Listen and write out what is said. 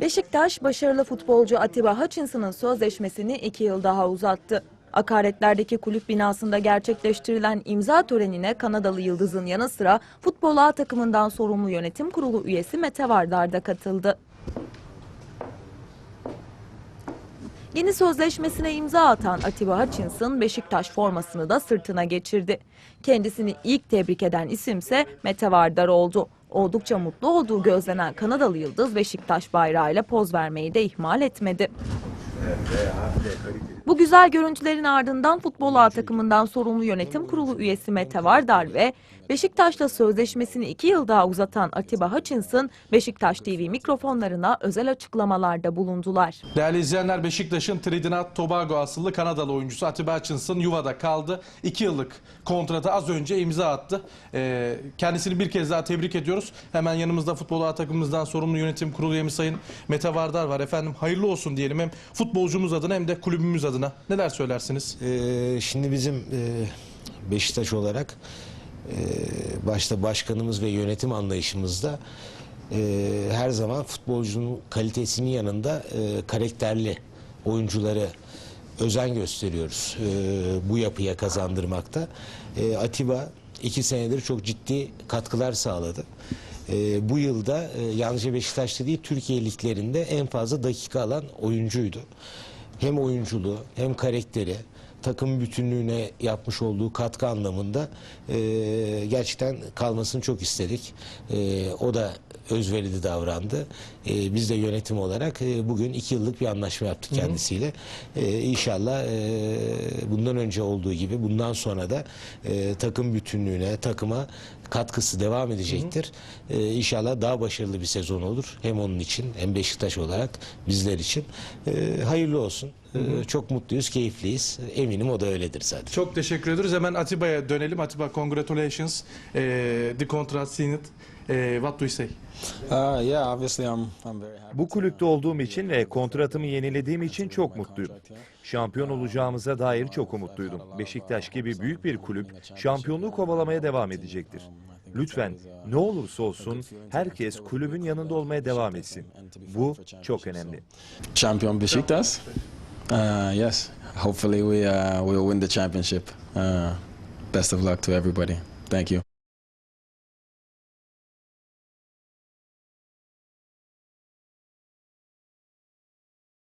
Beşiktaş başarılı futbolcu Atiba Hutchinson'ın sözleşmesini iki yıl daha uzattı. Akaretler'deki kulüp binasında gerçekleştirilen imza törenine Kanadalı Yıldız'ın yanı sıra Futbol A takımından sorumlu yönetim kurulu üyesi Mete Vardar da katıldı. Yeni sözleşmesine imza atan Atiba Hutchinson Beşiktaş formasını da sırtına geçirdi. Kendisini ilk tebrik eden isimse Mete Vardar oldu. Oldukça mutlu olduğu gözlenen Kanadalı Yıldız Beşiktaş bayrağıyla poz vermeyi de ihmal etmedi. Bu güzel görüntülerin ardından Futbol A takımından sorumlu yönetim kurulu üyesi Mete Vardar ve Beşiktaş'la sözleşmesini iki yıl daha uzatan Atiba Hutchinson, Beşiktaş TV mikrofonlarına özel açıklamalarda bulundular. Değerli izleyenler Beşiktaş'ın Trinidad Tobago asıllı Kanadalı oyuncusu Atiba Hutchinson yuvada kaldı. 2 yıllık kontratı az önce imza attı. Ee, kendisini bir kez daha tebrik ediyoruz. Hemen yanımızda futbol A takımımızdan sorumlu yönetim kurulu üyemiz Sayın Mete Vardar var. Efendim hayırlı olsun diyelim hem futbolcumuz adına hem de kulübümüz adına. Neler söylersiniz? Ee, şimdi bizim e, Beşiktaş olarak başta başkanımız ve yönetim anlayışımızda e, her zaman futbolcunun kalitesinin yanında e, karakterli oyuncuları özen gösteriyoruz e, bu yapıya kazandırmakta. Atiba iki senedir çok ciddi katkılar sağladı. Bu yılda e, yalnızca Beşiktaş'ta değil Türkiye liglerinde en fazla dakika alan oyuncuydu hem oyunculuğu hem karakteri takım bütünlüğüne yapmış olduğu katkı anlamında e, gerçekten kalmasını çok istedik. E, o da özverili davrandı. E, biz de yönetim olarak e, bugün iki yıllık bir anlaşma yaptık kendisiyle. E, inşallah e, bundan önce olduğu gibi bundan sonra da e, takım bütünlüğüne, takıma katkısı devam edecektir. E, inşallah daha başarılı bir sezon olur. Hem onun için hem Beşiktaş olarak bizler için. E, hayırlı olsun. E, çok mutluyuz, keyifliyiz. Eminim o da öyledir zaten. Çok teşekkür ederiz. Hemen Atiba'ya dönelim. Atiba congratulations. Ee, the contract signed. Ee, what do you say? Uh, yeah, obviously I'm I'm very happy. Bu kulüpte olduğum için ve kontratımı yenilediğim için çok mutluyum. Şampiyon olacağımıza dair çok umutluydum. Beşiktaş gibi büyük bir kulüp şampiyonluğu kovalamaya devam edecektir. Lütfen ne olursa olsun herkes kulübün yanında olmaya devam etsin. Bu çok önemli. Champion Besiktas. Uh, yes, hopefully we uh, will win the championship. Uh, best of luck to everybody. Thank you.